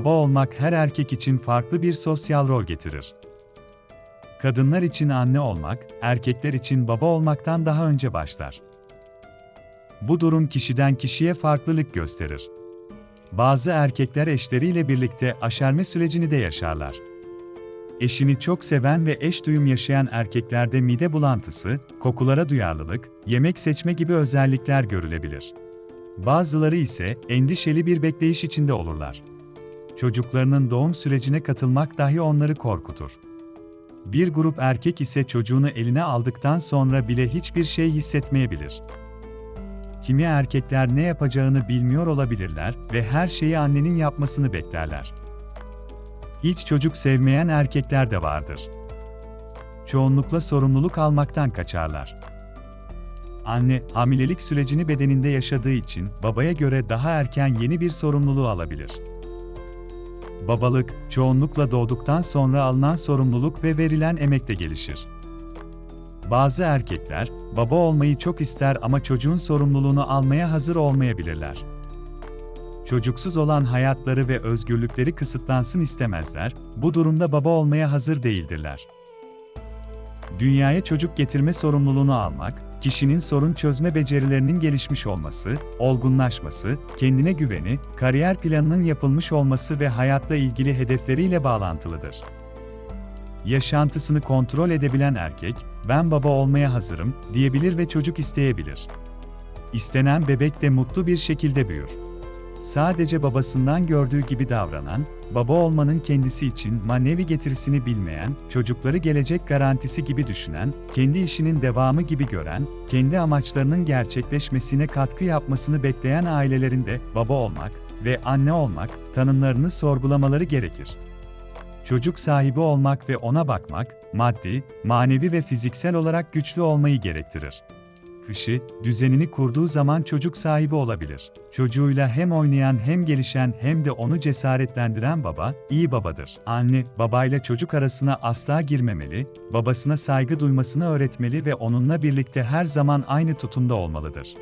baba olmak her erkek için farklı bir sosyal rol getirir. Kadınlar için anne olmak, erkekler için baba olmaktan daha önce başlar. Bu durum kişiden kişiye farklılık gösterir. Bazı erkekler eşleriyle birlikte aşerme sürecini de yaşarlar. Eşini çok seven ve eş duyum yaşayan erkeklerde mide bulantısı, kokulara duyarlılık, yemek seçme gibi özellikler görülebilir. Bazıları ise endişeli bir bekleyiş içinde olurlar. Çocuklarının doğum sürecine katılmak dahi onları korkutur. Bir grup erkek ise çocuğunu eline aldıktan sonra bile hiçbir şey hissetmeyebilir. Kimi erkekler ne yapacağını bilmiyor olabilirler ve her şeyi annenin yapmasını beklerler. Hiç çocuk sevmeyen erkekler de vardır. Çoğunlukla sorumluluk almaktan kaçarlar. Anne, hamilelik sürecini bedeninde yaşadığı için babaya göre daha erken yeni bir sorumluluğu alabilir. Babalık, çoğunlukla doğduktan sonra alınan sorumluluk ve verilen emekle gelişir. Bazı erkekler, baba olmayı çok ister ama çocuğun sorumluluğunu almaya hazır olmayabilirler. Çocuksuz olan hayatları ve özgürlükleri kısıtlansın istemezler, bu durumda baba olmaya hazır değildirler. Dünyaya çocuk getirme sorumluluğunu almak, kişinin sorun çözme becerilerinin gelişmiş olması, olgunlaşması, kendine güveni, kariyer planının yapılmış olması ve hayatla ilgili hedefleriyle bağlantılıdır. Yaşantısını kontrol edebilen erkek, ben baba olmaya hazırım diyebilir ve çocuk isteyebilir. İstenen bebek de mutlu bir şekilde büyür. Sadece babasından gördüğü gibi davranan, baba olmanın kendisi için manevi getirisini bilmeyen, çocukları gelecek garantisi gibi düşünen, kendi işinin devamı gibi gören, kendi amaçlarının gerçekleşmesine katkı yapmasını bekleyen ailelerin de baba olmak ve anne olmak tanımlarını sorgulamaları gerekir. Çocuk sahibi olmak ve ona bakmak, maddi, manevi ve fiziksel olarak güçlü olmayı gerektirir kışı, düzenini kurduğu zaman çocuk sahibi olabilir. Çocuğuyla hem oynayan hem gelişen hem de onu cesaretlendiren baba, iyi babadır. Anne, babayla çocuk arasına asla girmemeli, babasına saygı duymasını öğretmeli ve onunla birlikte her zaman aynı tutumda olmalıdır.